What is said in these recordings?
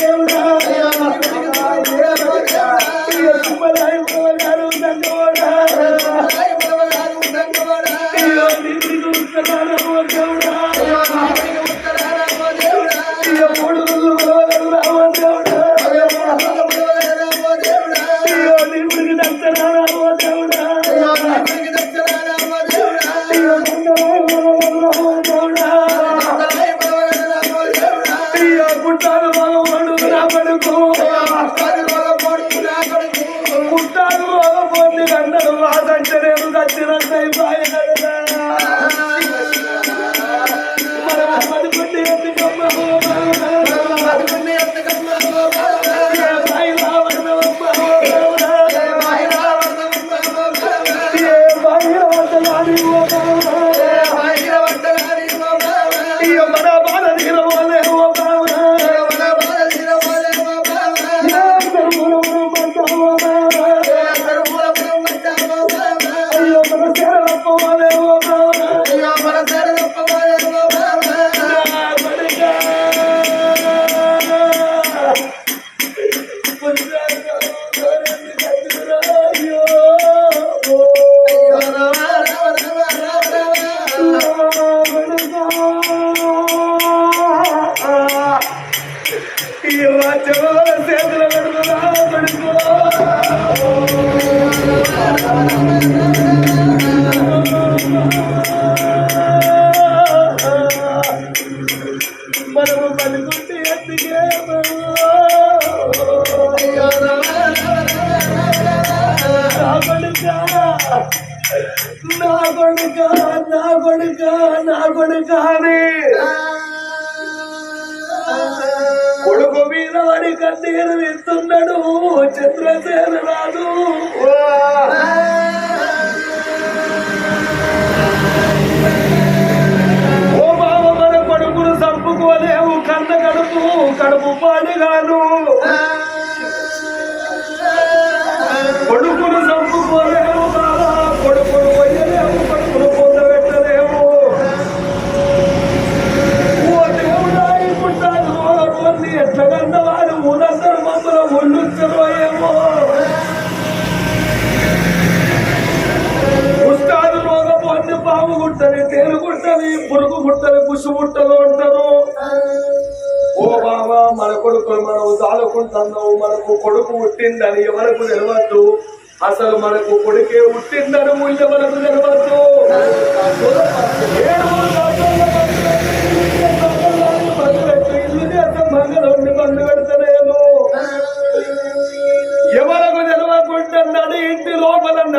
దేవుడా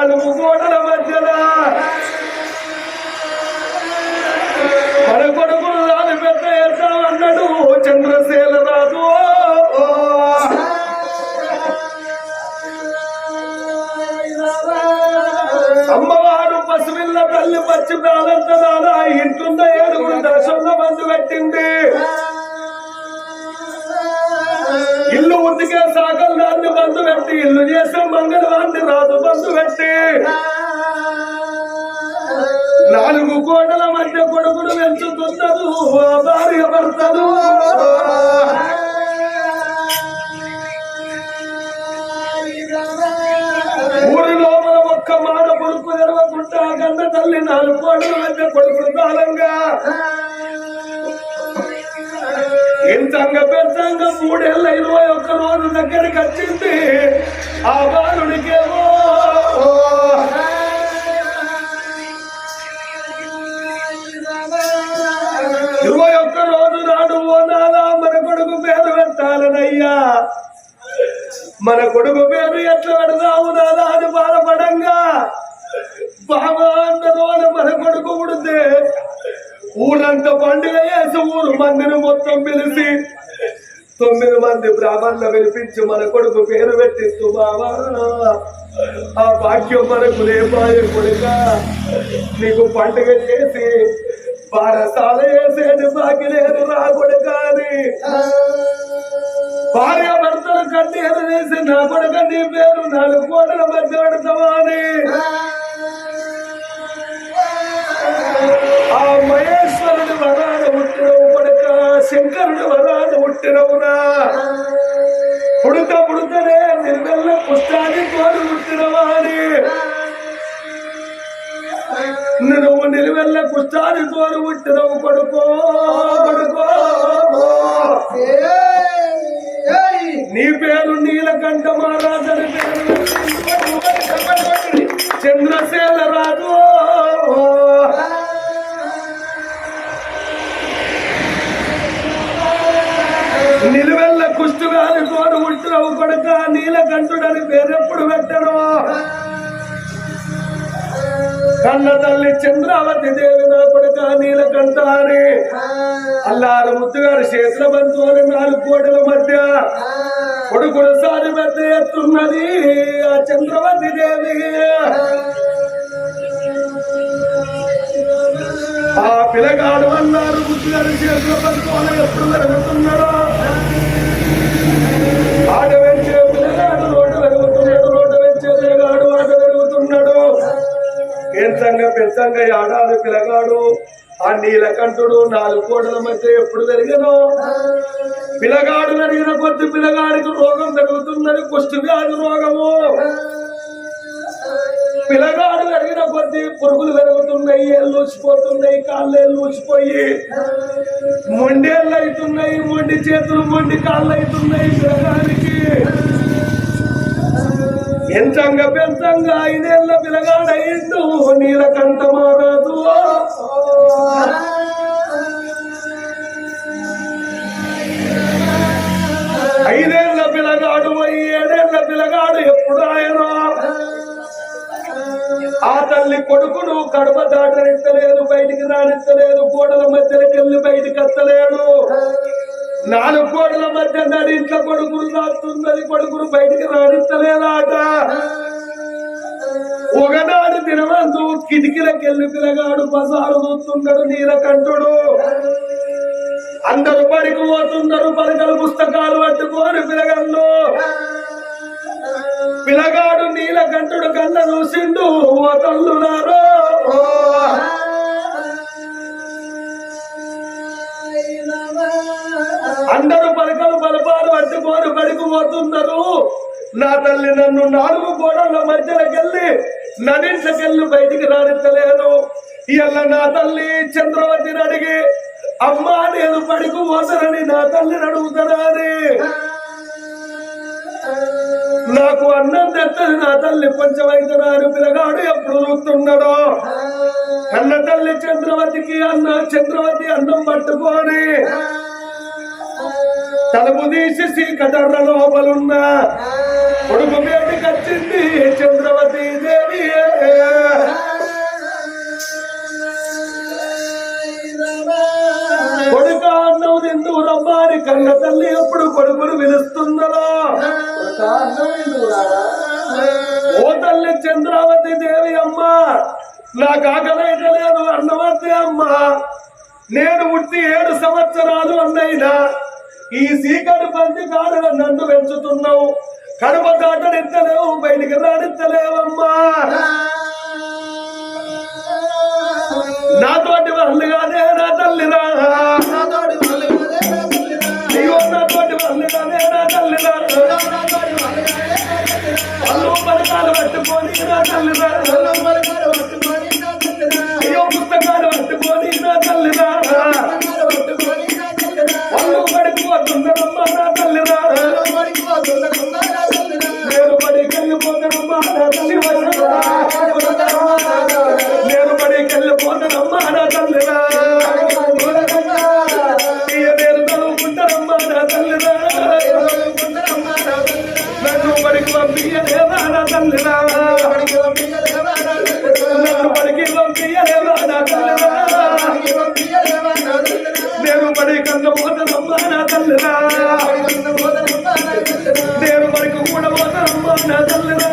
நாலு முகோட నన్న తల్లి నాలుగు అడుగు అంటే కొడుకులు పెద్దంగా మూడేళ్ళ ఇరవై ఒక్క రోజు దగ్గరికి వచ్చింది ఆ బాలుడికేమో ఇరవై ఒక్క రోజు నాడు ఓనాలా మన కొడుకు పేరు పెట్టాలనయ్యా మన కొడుకు పేరు ఎట్లా పెడదాము నాదా అని బాధపడంగా బాబా మన కొడుకు ఉడితే ఊరంతా పండుగ చేసి ఊరు మందిని మొత్తం పిలిచి తొమ్మిది మంది బ్రాహ్మణులు వినిపించి మన కొడుకు పేరు పెట్టిస్తూ బాబా ఆ భాగ్యం మనకు లేపాయ కొడుక. నీకు పండుగ చేసి బారసాల వేసేది బాకి లేదు రా కొడుక అని. భార్య భర్తలు కన్నీరు వేసి నా కొడుక నీ పేరు నాలుగు కోడల మధ్య పెడతావా అని. ఆ మహేశ్వరుడు వరాన పుట్టినవు పడక శంకరుడు వరాన పుట్టినవునా? పుడత పుడతనే నిర్మల్ల పుష్టాన్ని కోరి పుట్టినవా అని నువ్వు నిలువెల్ల కుష్టాన్ని కోరి పుట్టినవు కొడుకో కొడుకో. నీ పేరు నీలకంఠ మహారాజని పేరు. రాజు. నిలువెల్ల కుష్టుగాని తోడు ఉంటున్నావు కొడుక నీలకంఠుడని పేరెప్పుడు పెట్టను కన్న తల్లి చంద్రావతి దేవి నా కొడుక నీలకంఠ అని అల్లారు ముద్దుగారు చేతుల బంధువులు నాలుగు కోటల మధ్య కొడుకుడు సారి పెద్ద ఎత్తున్నది ఆ చంద్రవతి దేవి. ఆ పిల్లగాడు అన్నారు ముద్దుగారు చేతుల బంధువులు ఎప్పుడు పెరుగుతున్నాడో ఆట వెంచే పిల్లగాడు రోడ్డు పెరుగుతున్నాడు రోడ్డు వెంచే పిల్లగాడు ఆట పెరుగుతున్నాడు. కేంద్రంగా పెంచంగా ఆడాలి పిల్లగాడు. ఆ నీలకంఠుడు నాలుగు కోడల మధ్య ఎప్పుడు పెరిగను? పిల్లగాడు పెరిగిన కొద్ది పిల్లగాడికి రోగం పెరుగుతున్నది కుష్టి వ్యాధి రోగము. పిల్లగాడు అడిగిన కొద్ది పురుగులు పెరుగుతున్నాయి లూచిపోతున్నాయి కాళ్ళు ఏళ్ళు మొండేళ్ళు అవుతున్నాయి మొండి చేతులు మొండి కాళ్ళు అవుతున్నాయి పిల్లగాడికి ఎంతంగా పెంచంగా ఐదేళ్ళ పిల్లగాడయిండు నీలకంఠ మారాదు ఐదేళ్ళ పిల్లగాడు పోయి ఏడేళ్ళ పిల్లగాడు ఎప్పుడు ఆయన? ఆ తల్లి కొడుకును కడప దాటనెత్తలేదు బయటికి రానెత్తలేదు గోడల మధ్యలోకి వెళ్ళి బయటికి ఎత్తలేడు. నాలుగు గోడల మధ్య నడింట్ల కొడుకులు దాస్తున్నది కొడుకును బయటికి రానిత్తలేదాట. ఒకనాడు దినవంతు కిటికీలకి వెళ్ళి పిల్లగాడు బజారు చూస్తున్నాడు నీలకంఠుడు. అందరూ పడికి పోతున్నారు పలకలు పుస్తకాలు పట్టుకోని పిల్లగాళ్ళు పిలగాడు నీలకంఠుడు కన్న చూసిండు ఓ తల్లున్నారు అందరూ పలకలు పలపాలు అడ్డుకోరు పడికి పోతున్నారు నా తల్లి నన్ను నాలుగు గోడల మధ్యలోకెళ్ళి నడించకెళ్ళి బయటికి రానిత్తలేదు. ఇలా నా తల్లి చంద్రవతిని అడిగి అమ్మా నేను పడుకుపోతానని నా తల్లిని అడుగుతానా అని నాకు అన్నం తెచ్చదు నా తల్లి కొంచెం అయితే నాడు పిల్లగాడు ఎప్పుడు చూస్తున్నాడో కన్న తల్లి చంద్రవతికి అన్న చంద్రవతి అన్నం పట్టుకొని తలుపు తీసి సీకటర్ర లోపలున్న కొడుకు బయటికి వచ్చింది చంద్రవతి దేవి. కొడుకు అన్నం తిందు రమ్మాని కన్న తల్లి ఎప్పుడు కొడుకును పిలుస్తుందలో ఓ తల్లి చంద్రావతి దేవి అమ్మ. నాకు ఆకలైతే లేదు అన్నవద్దే అమ్మ. నేను ఉట్టి ఏడు సంవత్సరాలు అన్నైనా ఈ సీకటి పంది కాడల నన్ను పెంచుతున్నావు కడప దాటనిత్తలేవు బయటికి రానిత్తలేవమ్మా. నాతోటి వాళ్ళుగానే నా తల్లిరా. అయ్యో పలకాలు పట్టుకొని నా తల్లిరా అయ్యో పుస్తకాలు పట్టుకొని నా తల్లిరా వాళ్ళు పడిపోతున్నారమ్మా నా తల్లిరా నేను బడికి వెళ్ళిపోతానమ్మా నా తల్లి. నేను బడికి వెళ్ళిపోతానమ్మా నా తల్లిరా ఇయ్య నేను చదువుకుంటానమ్మా నన్ను బడికి పంపించలేవా నా తల్లిరా నన్ను బడికి పంపించలేవా నా తల్లిరా నేను బడి కన్న పోతానమ్మా నా తల్లిరా నేను బడికి కూడా పోతానమ్మా నా తల్లిరా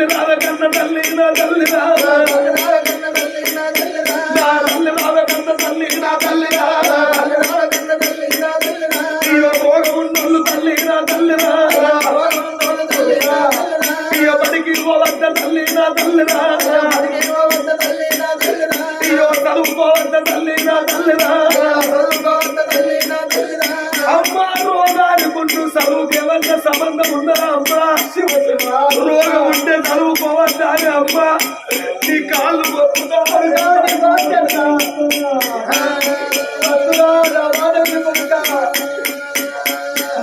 తల్లి రావ కన్న తల్లి నా తల్లి నా తల్లి రావ కన్న తల్లి నా తల్లి రావ ఇక భోగమున్నోళ్ళు తల్లి నా తల్లి ఇక బడికి పోవద్ద తల్లి నా తల్లి ఇక చదువుకోవద్ద రోగానుకుంటూ చదువుకి సంబంధం ఉందా అమ్మా రోగం ఉంటే చదువుకోవద్దా అమ్మా నీ కాళ్ళు మొక్కుతా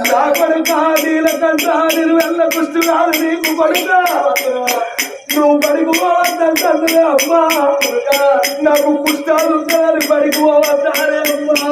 నా కొడుక నీల కంట నేను కుష్టి రాదు నీకు కొడుక. నువ్వు బడికి పోవద్దంటే అమ్మా నాకు కుష్టాలు ఉంటాయని బడికి పోవద్దానే అమ్మా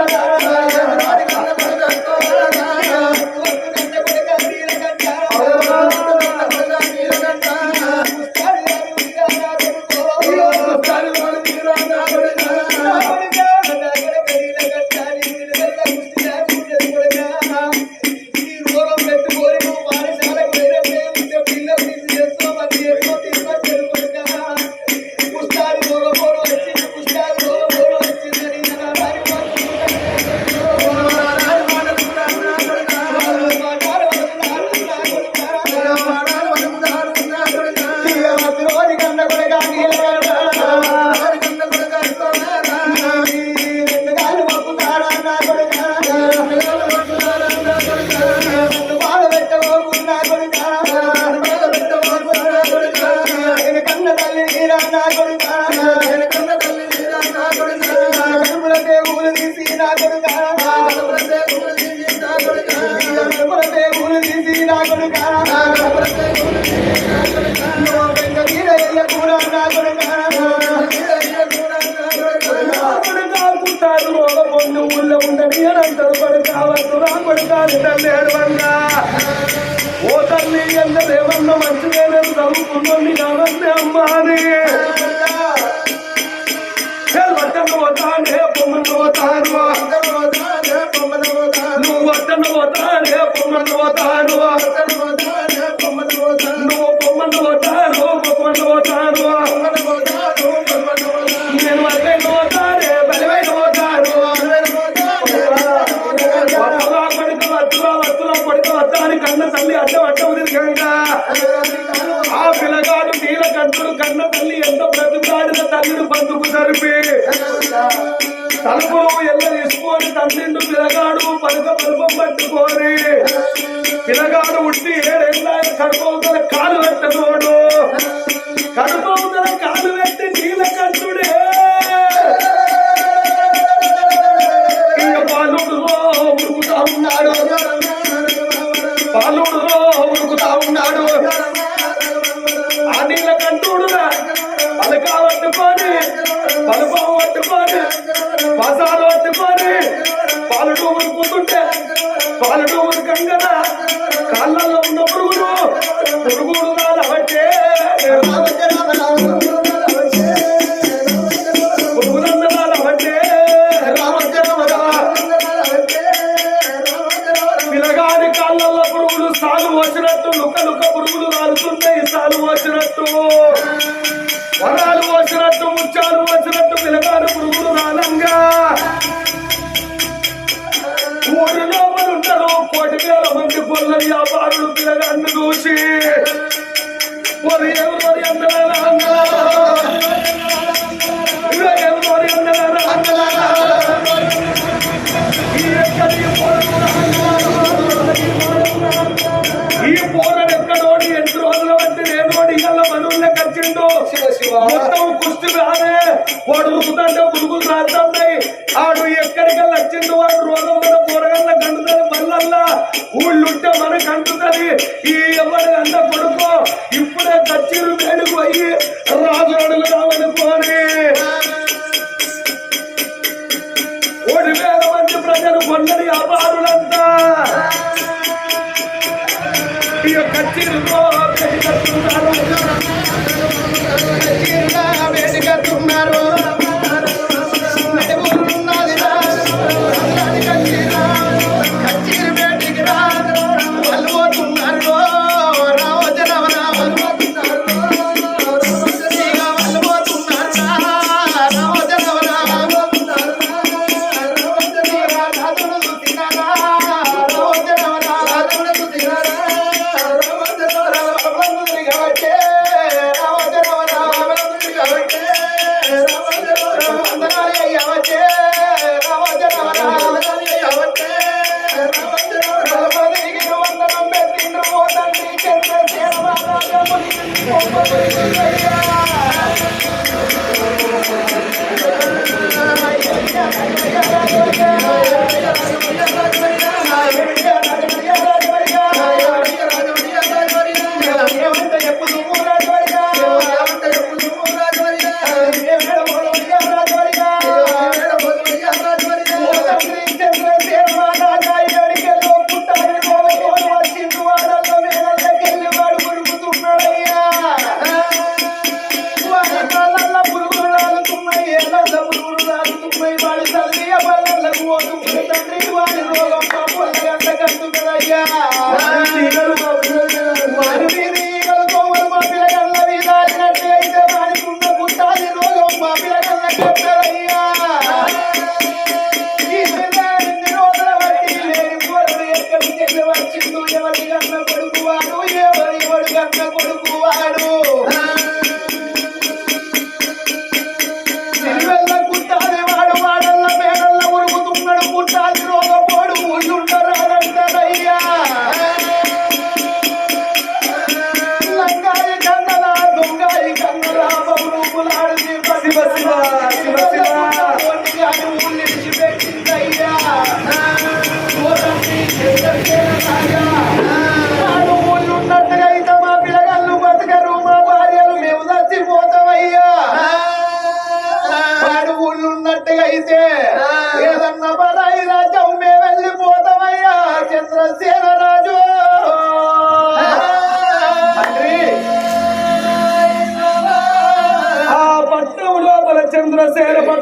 ఊళ్ళో ఉండని అంటారు కొడుకావద్దు రా కొడుకాలు తల్లి ఏడవంగా ఓ తల్లి ఎందరేమన్నా మంచిగా నేను చదువుకున్నాను కాదండి అమ్మా అని. వద్దన్న పోతానే పొమ్మన్న పోతాను నువ్వు వద్దన్న పోతానే పొమ్మన్న పోతాను నువ్వు పొమ్మన్న పోతాను పొమ్మన్న పోతాను నేను వద్దన్న పోతానే బలివైన పోతాను వత్తులా పడితే వత్తులా వద్దాని కన్న తల్లి అడ్డం అడ్డం తిరగంగా ఆ కన్న తల్లి ఎంత బ్రతికాడిన తల్లిని బంధుకు జరిపి తలుపులు ఎల్ల తీసుకొని తండ్రిండు పిల్లగాడు పలుక పలుపం పట్టుకొని. పిల్లగాడు ఉట్టి ఏడేళ్ళ కడుపవుతల కాలు పెట్టదోడు కడుపవుతల కాలు పెట్టి నీల కంటుడే ఇక పాలుడులో ఉరుకుతా ఉన్నాడు. పాలుడులో ఉరుకుతా ఉన్నాడు ఆ నీళ్ళ కంటూడురా పలక పట్టుకొని పలుపం పట్టుకొని పసాలు పట్టుకొని పాలుడు ఉరుకుతుంటే పాలుడు ఉరకంగనా కాళ్ళల్లో ఉన్న పురుగులు పురుగుడు రాలబట్టే వాడు ఉరుకుతుంటే పురుగులు రాస్తున్నాయి ఆడు ఎక్కడికి వచ్చిండు వాడు రోగం మన పోరగల్ల కంటుతుంది మళ్ళల్లా ఊళ్ళుంటే మనకు అంటుతుంది ఈ ఎవరి అన్న కొడుకో. ఇప్పుడే కచ్చిరు వేడుకు అయ్యి రాజు అడుగు రావనుకోని ఒడి వేల మంది ప్రజలు కొందరి వ్యాపారులంతా ఈ యొక్క చిరుతో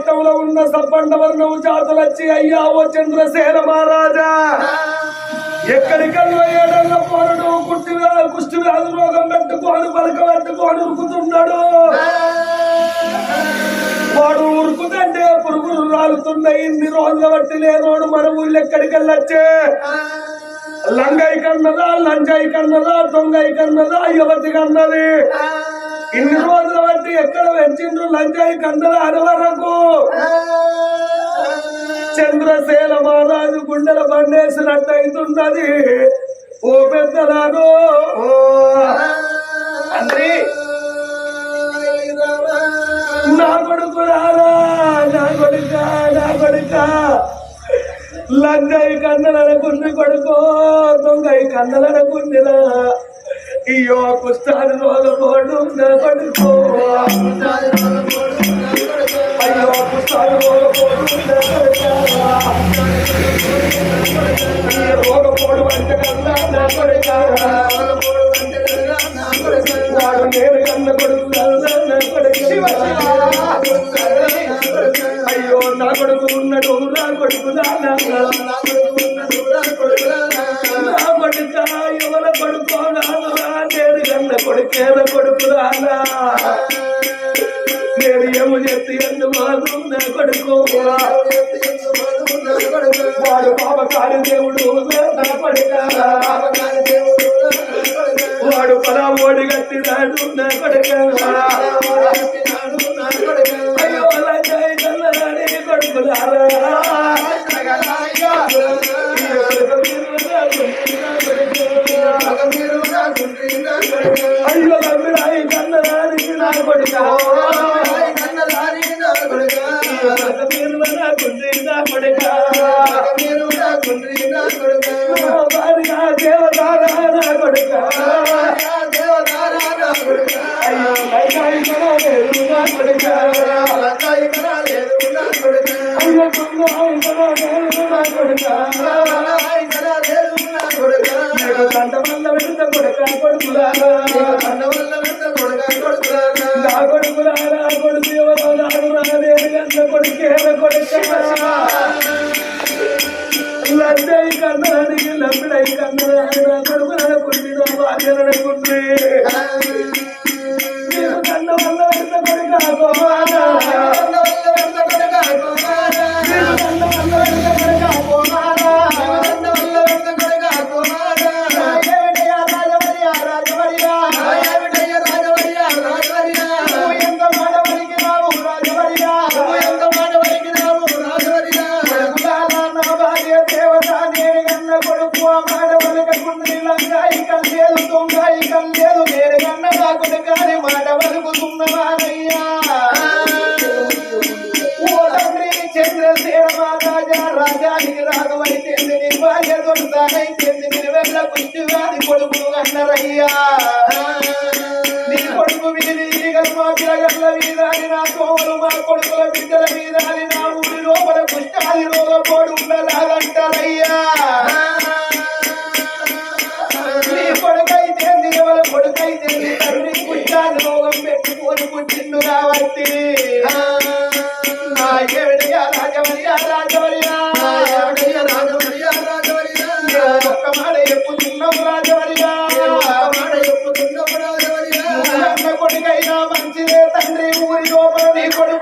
ఉన్న సబ్బండ వర్ణం జాతులు వచ్చి అయ్యా ఓ చంద్రసేన మహారాజా. ఎక్కడికల్లా ఏడన్న పోరడు కుష్టి వ్యా- కుష్టి వ్యాధి రోగం పెట్టుకోను పలక పెట్టుకొని ఉరుకుతున్నాడు వాడు ఉరుకుతంటే పురుగులు రాలుతున్నాయి ఇన్ని రోజుల బట్టి లేనోడు మన ఊళ్ళు ఎక్కడికెళ్ళొచ్చే లంగై కన్నదా లంజాయి కన్నదా దొంగై కన్నదా యువతి కన్నది. ఇన్ని రోజులు ఎక్కడ పెంచిండ్రు లంచాయి కన్నదా అరవరకు? చంద్రశేల మహారాజు గుండెల బండేసినట్టు అవుతున్నది ఓ పెద్దలాగో అందరి నా కొడుకు రారా నా కొడుక నా కొడుక. లంగై కన్నలనుకుంది కొడుకో దొంగై కన్నలనుకుందిరా అయ్యో కుష్టాది రోగపోడు నా కొడుకో అయ్యో కుష్టాది రోగపోడు నా కొడుక ఈ రోగపోడు అంటే కన్నా కన్న కన్నా కొడుకు అయ్యో నా కొడుకు ఉన్నాడు నా కొడుకు నా నా కొడుక ఎవల కొడుకు నేను కన్న కొడుకు రానా నేను ఏమో చెప్తే ఎందుకు నా కొడుకు వాడు పాపకారి దేవుడు నా దేవుడు వాడు పలా ఓడి కట్టినాడు నా కొడుక అయ్యో లంజాయి కన్నరాని కొడుకులారా అయ్యో లంబిరాయి కన్నరాని నా కొడుక. కన్నరాని కొడుక. నేను దండ వల్ల వెళ్తా కొడుక. కొడుకులారా. రాలేదు అన్న కొడుకేన కొడుక? లండై కన్నడానికి లంబిడై కన్నడానికి నా కొడుకు నడుకుంది నా భార్య నడుకుంది నేను కన్న వల్ల వెళ్తా కొడుక మీరు వెళ్ళ పుష్టివాది కొడుకు అన్నరయ్యా. నీ కొడుకు మీద ఈగలు మా పిల్లగల్ల వీధాని నా కోమలు మా కొడుకుల బిడ్డల వీధాని నా ఊరి లోపల పుష్టాది రోగపోడు ఉండలాగంటారయ్యా నీ కొడుకైతే దిగవల కొడుకైతే నీ పుష్టాది రోగం పెట్టుకొని పుట్టిండు కాబట్టి. నా ఏమిటయా రాజవరియా రాజవరియా ఒక్క మాట చెప్పుతున్నాం రాజవరియా అన్న కొడుకైనా మంచిదే తండ్రి ఊరి లోపల నీ కొడుకు